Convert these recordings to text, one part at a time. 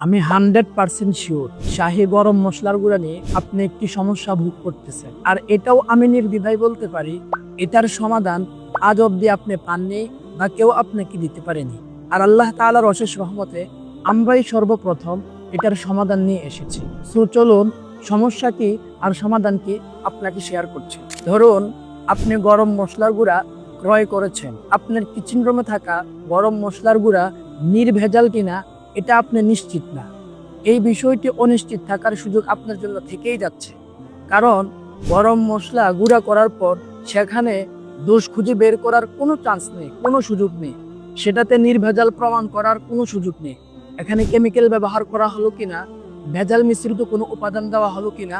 আমি hundred percent sure শাহি গরম মশলার গুঁড়া নিয়ে আপনি একটি সমস্যা ভোগ করতেছেন। আর এটাও আমি নির্দ্বিধায় বলতে পারি, এটার সমাধান আজ অবধি আপনি পাননি বা কেউ আপনাকে দিতে পারেনি। আর আল্লাহ তাআলার অশেষ রহমতে আমরাই সর্বপ্রথম এটার সমাধান নিয়ে এসেছি। সো চলুন, সমস্যা কি আর সমাধান কি আপনাকে শেয়ার করছি। ধরুন, আপনি গরম মশলার গুঁড়া ক্রয় করেছেন। আপনার কিচেন রুমে থাকা গরম মশলার গুঁড়া নির্ভেজাল কিনা এটা আপনি নিশ্চিত না। এই বিষয়টি অনিশ্চিত থাকার সুযোগ আপনার জন্য থেকেই যাচ্ছে। কারণ গরম মশলা গুঁড়া করার পর সেখানে দোষ খুঁজে বের করার কোনো চান্স নেই, কোনো সুযোগ নেই। সেটাতে নির্ভেজাল প্রমাণ করার কোনো সুযোগ নেই। এখানে কেমিক্যাল ব্যবহার করা হলো কিনা, ভেজাল মিশ্রিত কোনো উপাদান দেওয়া হলো কিনা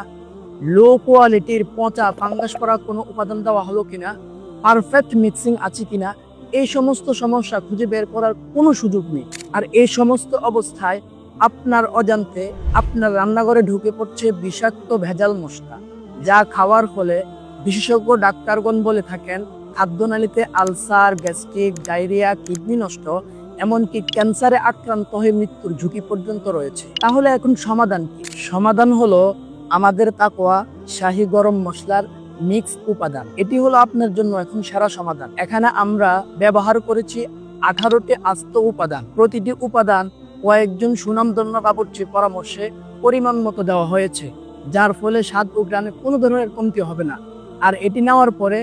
লো কোয়ালিটির পচা ফাঙ্গাস করা কোনো উপাদান দেওয়া হলো কিনা পারফেক্ট মিক্সিং আছে কিনা এই সমস্ত সমস্যা খুঁজে বের করার কোনো সুযোগ নেই। আর এই সমস্ত অবস্থায় আপনার অজান্তে আপনার রান্নাঘরে ঢুকে পড়ছে বিষাক্ত ভেজাল মশলা, যা খাওয়ার ফলে বিশেষজ্ঞ ডাক্তারগণ বলে থাকেন, খাদ্যনালীতে আলসার, গ্যাস্ট্রিক, ডায়রিয়া, কিডনি নষ্ট, এমনকি ক্যান্সারে আক্রান্ত হয়ে মৃত্যুর ঝুঁকি পর্যন্ত রয়েছে। তাহলে এখন সমাধান কি? সমাধান হলো আমাদের তাকোয়া শাহি গরম মশলার মিক্স উপাদান। এটি হলো আপনার জন্য এখন সেরা সমাধান। এখানে আমরা ব্যবহার করেছি আঠারোটি আস্ত উপাদান। প্রতিটি উপাদান কয়েকজন সুনামধন্য বাবুর্চির পরামর্শে পরিমাণ মতো দেওয়া হয়েছে, যার ফলে স্বাদ ও গ্রামে কোনো ধরনের কমতি হবে না। আর এটি নেওয়ার পরে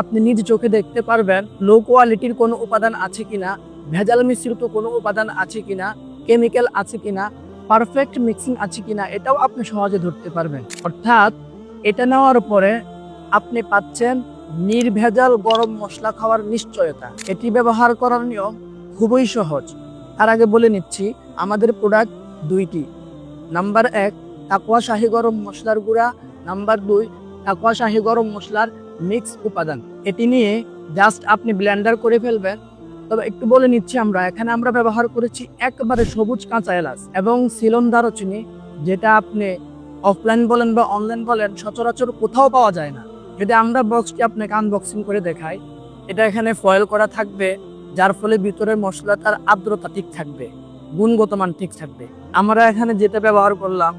আপনি নিজ চোখে দেখতে পারবেন লো কোয়ালিটির কোনো উপাদান আছে কিনা, ভেজাল মিশ্রিত কোনো উপাদান আছে কিনা, কেমিক্যাল আছে কিনা, পারফেক্ট মিক্সিং আছে কিনা, এটাও আপনি সহজে ধরতে পারবেন। অর্থাৎ এটা নেওয়ার পরে আপনি পাচ্ছেন নির্ভেজাল গরম মশলা খাওয়ার নিশ্চয়তা। এটি ব্যবহার করার নিয়ম খুবই সহজ। তার আগে বলে নিচ্ছি, আমাদের প্রোডাক্ট দুইটি। নাম্বার এক তাকোয়া শাহি গরম মশলার গুঁড়া। নাম্বার দুই তাকোয়া শাহি গরম মশলার মিক্স উপাদান। এটি নিয়ে জাস্ট আপনি ব্লেন্ডার করে ফেলবেন। তবে একটু বলে নিচ্ছি আমরা, এখানে আমরা ব্যবহার করেছি একবারে সবুজ কাঁচা এলাচ এবং সিলন দারুচিনি যেটা আপনি অফলাইন বলেন বা অনলাইন বলেন, সচরাচর কোথাও পাওয়া যায় না। যদি আমরা বক্সটি আপনাকে আনবক্সিং করে দেখাই, এটা এখানে ফয়েল করা থাকবে, যার ফলে ভিতরের মশলা তার আর্দ্রতা ঠিক থাকবে, গুণগত মান ঠিক থাকবে। আমরা এখানে যেটা ব্যবহার করলাম,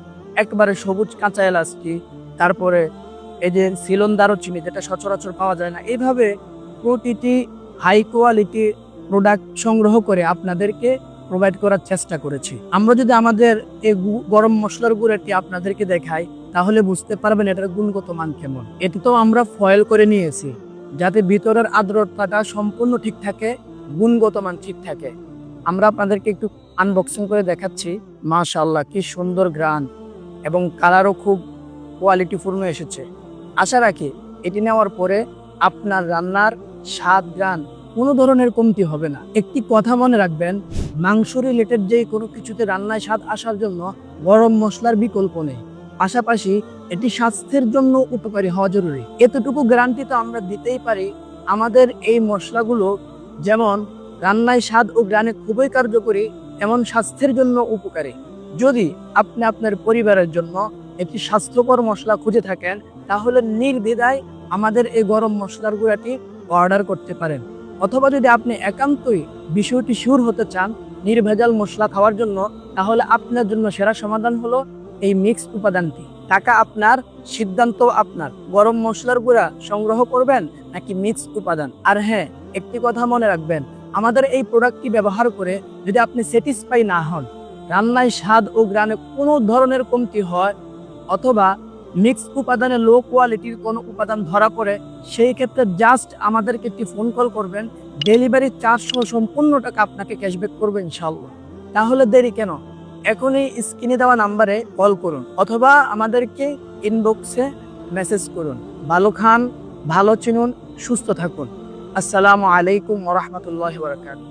একবারে সবুজ কাঁচা এলাচটি, তারপরে এই যে সিলন দারুচিনি, যেটা সচরাচর পাওয়া যায় না, এইভাবে প্রতিটি হাই কোয়ালিটি প্রোডাক্ট সংগ্রহ করে আপনাদেরকে প্রোভাইড করার চেষ্টা করেছি। আমরা যদি আমাদের এই গরম মশলার গুঁড়াটি আপনাদেরকে দেখাই তাহলে বুঝতে পারবেন এটার গুণগত মান কেমন। এটি তো আমরা ফয়েল করে নিয়েছি, যাতে ভিতরের আর্দ্রতাটা সম্পূর্ণ ঠিক থাকে, গুণগত মান ঠিক থাকে। আমরা আপনাদেরকে একটু আনবক্সিং করে দেখাচ্ছি। মাশাআল্লাহ, কি সুন্দর গ্রান এবং কালারও খুব কোয়ালিটিপূর্ণ এসেছে। আশা রাখি এটি নেওয়ার পরে আপনার রান্নার স্বাদ গ্রান কোনো ধরনের কমতি হবে না। একটি কথা মনে রাখবেন, মাংস রিলেটেড যে কোনো কিছুতে রান্নায় স্বাদ আসার জন্য গরম মশলার বিকল্প নেই। পাশাপাশি এটি স্বাস্থ্যের জন্য উপকারী হওয়া জরুরি। এতটুকু গ্যারান্টি তো আমরা দিতেই পারি। আমাদের এই মশলাগুলো যেমন রান্নায় স্বাদ ও গ্রানে খুবই কার্যকরী, এমন স্বাস্থ্যের জন্য উপকারী। যদি আপনি আপনার পরিবারের জন্য একটি স্বাস্থ্যকর মশলা খুঁজে থাকেন, তাহলে নির্দ্বিধায় আমাদের এই গরম মশলার গুঁড়াটি অর্ডার করতে পারেন। অথবা যদি আপনি একান্তই বিষয়টি সুর হতে চান নির্ভেজাল মশলা খাওয়ার জন্য, তাহলে আপনার জন্য সেরা সমাধান হলো এই মিক্স উপাদানটি। টাকা আপনার, সিদ্ধান্ত আপনার। গরম মশলার গুঁড়া সংগ্রহ করবেন নাকি মিক্স উপাদান? আর হ্যাঁ একটি কথা মনে রাখবেন, আমাদের এই প্রোডাক্টটি ব্যবহার করে যদি আপনি স্যাটিসফাই না হন, রান্নায় স্বাদ ও গ্রানে কোনো ধরনের কমতি হয় অথবা মিক্স উপাদানে লো কোয়ালিটির কোনো উপাদান ধরা পড়ে, সেই ক্ষেত্রে জাস্ট আমাদেরকে একটি ফোন কল করবেন ডেলিভারি চার্জ সহ সম্পূর্ণ টাকা আপনাকে ক্যাশব্যাক করবে ইনশাল্লাহ তাহলে দেরি কেন? এখনই স্ক্রিনে দেওয়া নাম্বারে কল করুন অথবা আমাদেরকে ইনবক্সে মেসেজ করুন। ভালো খান, ভালো চিনুন, সুস্থ থাকুন। আসসালামু আলাইকুম রহমতুল্লাহ বরকাত